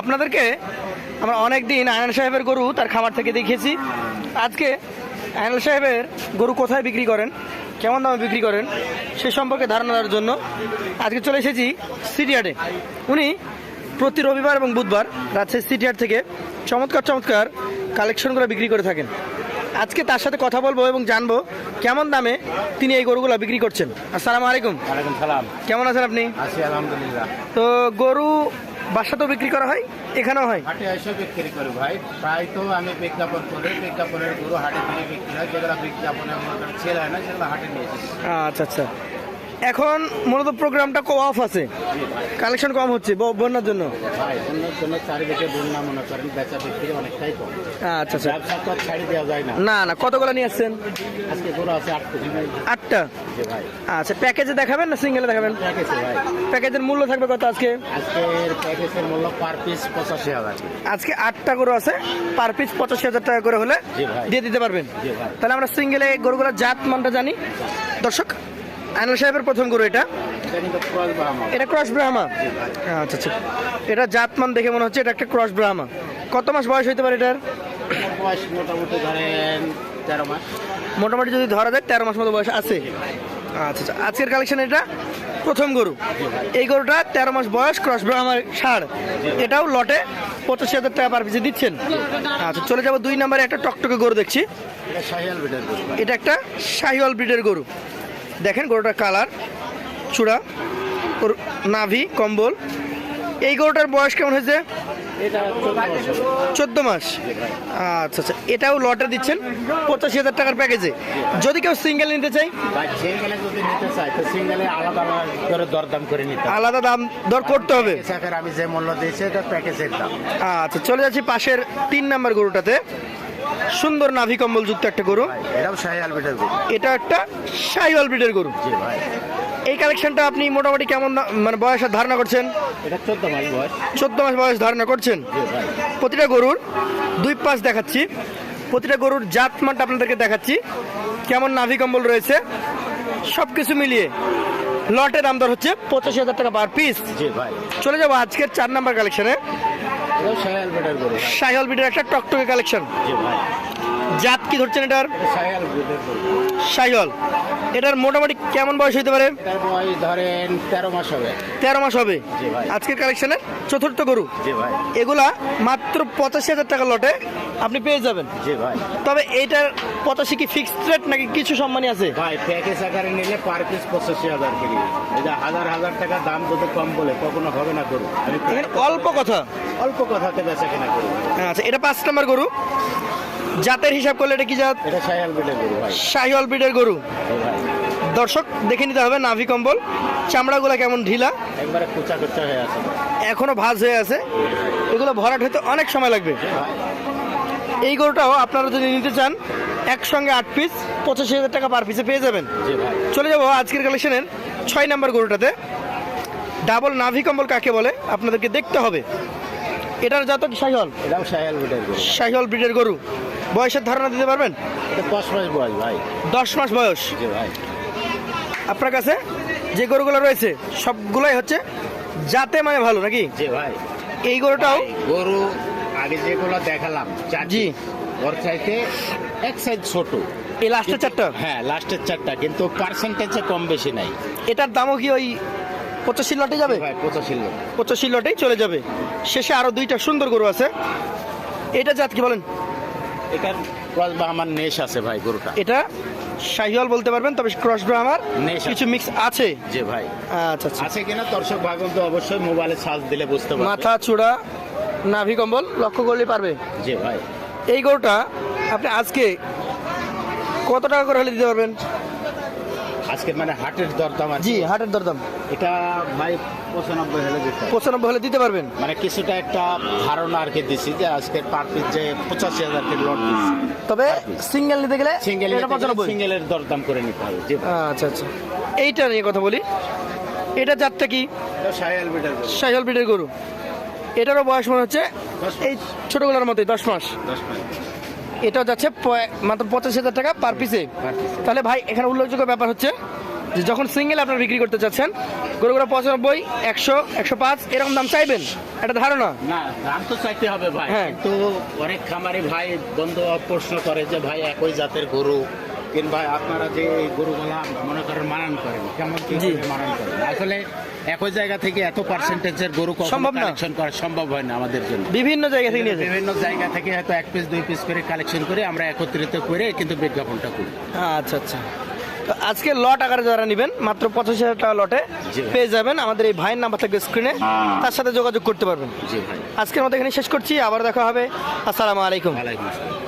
আপনাদেরকে আমরা অনেক দিন আয়নাল সাহেবের গরু তার খামার থেকে দেখিয়েছি। আজকে আয়নাল সাহেবের গরু কোথায় বিক্রি করেন কেমন দামে বিক্রি করেন সে সম্পর্কে ধারণা দেওয়ার জন্য আজকে চলে এসেছি সিটিহাটে উনি প্রতি রবিবার এবং বুধবার রাজশাহী সিটিহাট থেকে চমৎকার চমৎকার কালেকশনগুলো বিক্রি করে থাকেন। আজকে তার সাথে কথা বলব এবং জানব কেমন দামে তিনি এই গরুগুলো বিক্রি করছেন। আসসালামু আলাইকুম। সালাম। কেমন আছেন আপনি? আছি আলহামদুলিল্লাহ। তো গরু বাসাতেও বিক্রি করা হয় এখানেও হয়? হাটে এসে বিক্রি করি ভাই। প্রায় তো আমি বিজ্ঞাপন করি বিজ্ঞাপনের গরু হাটে থেকে বিক্রি হয় যেগুলো বিজ্ঞাপনের মনে ছেলে হয় না সেগুলো হাটে নিয়ে আচ্ছা আচ্ছা। এখন মূলত প্রোগ্রামটা অফ আছে? কালেকশন কম হচ্ছে বন্যার জন্য? ভাই অন্য জন্য চারিদিকে বন্যা মনে করেন বেচা বিক্রি অনেকটাই কম। আচ্ছা আচ্ছা। ব্যবসা তো আর ছাড়ি দেওয়া যায় না। না না কতগুলো নিয়ে আসছেন? আজকে গরু আছে আটটা। ভাই আচ্ছা প্যাকেজে দেখাবেন না সিঙ্গেলে দেখাবেন? প্যাকেজের মূল্য থাকবে কত আজকে? প্যাকেজের মূল্য পার পিস পঁচাশি হাজার। আজকে আটটা গরু আছে পার পিস পঁচাশি হাজার টাকা করে হলে দিয়ে দিতে পারবেন। তাহলে আমরা সিঙ্গেলে গরুগুলোর জাত মানটা জানি। দর্শক আইনুল সাহেবের প্রথম গরু এটা। এটা ক্রস ব্রাহ্মা? আচ্ছা আচ্ছা। এটা জাতমান দেখে মনে হচ্ছে এটা একটা ক্রস ব্রাহ্মা। কত মাস বয়স হইতে পারে এটার এটার? বয়স মোটামুটি ধরেন তেরো মাস। মোটামুটি যদি ধরা যায় তেরো মাস মতো বয়স আছে। আচ্ছা আচ্ছা। আজকের কালেকশন এটা প্রথম গরু। এই গরুটা তেরো মাস বয়স ক্রস ব্রাহ্মার সার এটাও লটে পঁচাশি হাজার টাকা পার পিছে দিচ্ছেন। আচ্ছা চলে যাব দুই নম্বরে একটা টকটকে গরু দেখছি। এটা একটা শাহিওয়াল ব্রিডের গরু। দেখেন গরুটার কালার, চূড়া নাভি, কম্বল। এই গরুটার বয়স কেমন হয়েছে? চোদ্দ মাস। আচ্ছা আচ্ছা। এটাও লটে দিচ্ছেন পঁচাশি হাজার টাকার প্যাকেজে যদি কেউ সিঙ্গেল নিতে চাই বা সিঙ্গেলে যদি নিতে চাই তো সিঙ্গেলে আলাদা আলাদা করে দরদাম করে নিতে হবে। আলাদা দাম দর করতে হবে। প্যাকেজের আমি যে মূল্য দিয়েছি এটা প্যাকেজের দাম। আচ্ছা চলে যাচ্ছি পাশের তিন নাম্বার গরুটাতে। সুন্দর নাভি কম্বল যুক্ত একটা গরু। এটাও শাহিয়াল বিটের গরু। এটা একটা শাহিওয়াল ব্রিডের গরু। জি ভাই। এই কালেকশনটা আপনি মোটামুটি কেমন মানে বয়সের ধারণা করছেন? এটা চোদ্দ মাস বয়স। চোদ্দ মাস বয়স ধারণা করছেন? প্রতিটা গরুর দুই পাশ দেখাচ্ছি। প্রতিটা গরুর জাত মানটা আপনাদেরকে দেখাচ্ছি। কেমন নাভি কম্বল রয়েছে? সব কিছু মিলিয়ে লটে দাম দর হচ্ছে পঁচাশি হাজার টাকা পার পিস চলে যাব আজকের চার নাম্বার কালেকশনে সাইহল বিটের একটা টকটকে কালেকশন জাত কি ধরছেন এটার? সাইহল এটার মোটামুটি কেমন বয়স হতে পারে? ধরেন তেরো মাস হবে। তেরো মাস হবে? আজকের কালেকশনের চতুর্থ গরু? এগুলা মাত্র পঁচাশি হাজার টাকা লটে আপনি পেয়ে যাবেন। জি ভাই। তবে এইটার পঁচাশি কি ফিক্সড রেট নাকি কিছু সম্মানই আছে? ভাই প্যাকেজ আকারে নিলে পার পিস পঁচাশি হাজার করে। এটা হাজার হাজার টাকা দাম যদি কম বলে কখনো হবে না গরু। এখানে অল্প কথা। অল্প কথাতে বেচা কেনা করি। আচ্ছা এটা পাঁচ নম্বর গরু। জাতের হিসাব করলে এটা কি জাত? এটা শাহিয়াল বিটের গরু ভাই। শাহিওয়াল ব্রিডের গরু। দর্শক দেখে নিতে হবে নাভি কম্বল। চামড়াগুলো কেমন ঢিলা? একবারে কুচা কুচা হয়ে আছে। এখনও ভাজ হয়ে আছে। এগুলো ভরাট হতে অনেক সময় লাগবে। এই গরুটাও আপনারা যদি নিতে চান একসঙ্গে আট পিস পঁচাশি হাজার টাকা পার পিসে পেয়ে যাবেন। চলে যাব আজকের কালেকশনের ছয় নাম্বার গরুটাতে। ডাবল নাভি কম্বল কাকে বলে? আপনাদেরকে দেখতে হবে। এটার জাত কি শাহিওয়াল শাহিওয়াল ব্রিডের গরু। বয়সের ধারণা দিতে পারবেন? দশ মাস বয়স আপনার কাছে যে গরুগুলো রয়েছে সবগুলাই হচ্ছে জাতে মানে ভালো নাকি? ভাই। এই গরুটাও গরু আগে যেগুলো দেখালাম জি। ওর চাইতে এক সাইজ ছোট। এই লাস্টের চারটা? হ্যাঁ লাস্টের চারটা কিন্তু পার্সেন্টেজে কম বেশি নাই। এটার দামও কি ওই পঁচাশি লটে যাবে? ভাই পঁচাশি লোক পঁচাশি লটেই চলে যাবে। শেষে আরও দুইটা সুন্দর গরু আছে। এটা জাত কি বলেন? এটার ক্রস বা আমার নেশ আছে ভাই গরুটা। এটা শাহিওয়াল বলতে পারবেন তবে ক্রস স্যার। কিছু মিক্স আছে। জি ভাই। আচ্ছা আচ্ছা। আছে কিনা দর্শক ভাগন তো অবশ্যই মোবাইলে সার্চ দিলে বুঝতে পারবে। মাথা চূড়া নাভি কম্বল লক্ষ্য করলে পারবে? জি ভাই। এই গরুটা আপনি আজকে কত টাকা করে হলে দিতে পারবেন? আজকে মানে হাটের দরদাম জি হাটের দরদাম। এটা ভাই পঁচানব্বই হলে দিতে। পঁচানব্বই হলে দিতে পারবেন? মানে কিছুটা একটা ধারণা আর কি দিছি যে আজকের পার পিস যে পঁচাশি হাজার কে লট দিচ্ছি তবে সিঙ্গেল নিতে গেলে সিঙ্গেল এটা পঁচানব্বই। সিঙ্গেলের দরদাম করে নিতে হবে জি আচ্ছা আচ্ছা। এইটা নিয়ে কথা বলি। এটা জাতটা কি? শাহিয়াল বিটার গরু। ব্রিডের গরু। এটারও বয়স মনে হচ্ছে এই ছোটগুলোর মতোই দশ মাস। এটা যাচ্ছে মাত্র পঁচাশি হাজার টাকা পার পিসে তাহলে ভাই এখানে উল্লেখযোগ্য ব্যাপার হচ্ছে যে যখন সিঙ্গেল আপনারা বিক্রি করতে চাচ্ছেন গরুগুলো পঁচানব্বই একশো একশো পাঁচ এরকম দাম চাইবেন? একটা ধারণা? না দাম তো চাইতে হবে ভাই। হ্যাঁ। কিন্তু অনেক খামারি ভাই বন্ধু প্রশ্ন করে যে ভাই একই জাতের গরু কিংবা আপনারা যে এই গরুগুলা মনে করেন মানান করেন কেমন কি মানান করেন আসলে একই জায়গা থেকে এত পার্সেন্টেজের গরু সম্ভব। কালেকশন করা সম্ভব হয় না আমাদের জন্য। বিভিন্ন জায়গা থেকে বিভিন্ন জায়গা থেকে হয়তো এক পিস দুই পিস করে কালেকশন করে আমরা একত্রিত করে কিন্তু বিজ্ঞাপনটা করি। আচ্ছা আচ্ছা। তো আজকে লট আকারে যারা নেবেন মাত্র পঁচাশি হাজার টাকা লটে। পেয়ে যাবেন। আমাদের এই ভাইয়ের নাম্বার থাকবে স্ক্রিনে তার সাথে যোগাযোগ করতে পারবেন। আজকের মতো এখানে শেষ করছি। আবার দেখা হবে। আসসালামু আলাইকুম। আসসালাম।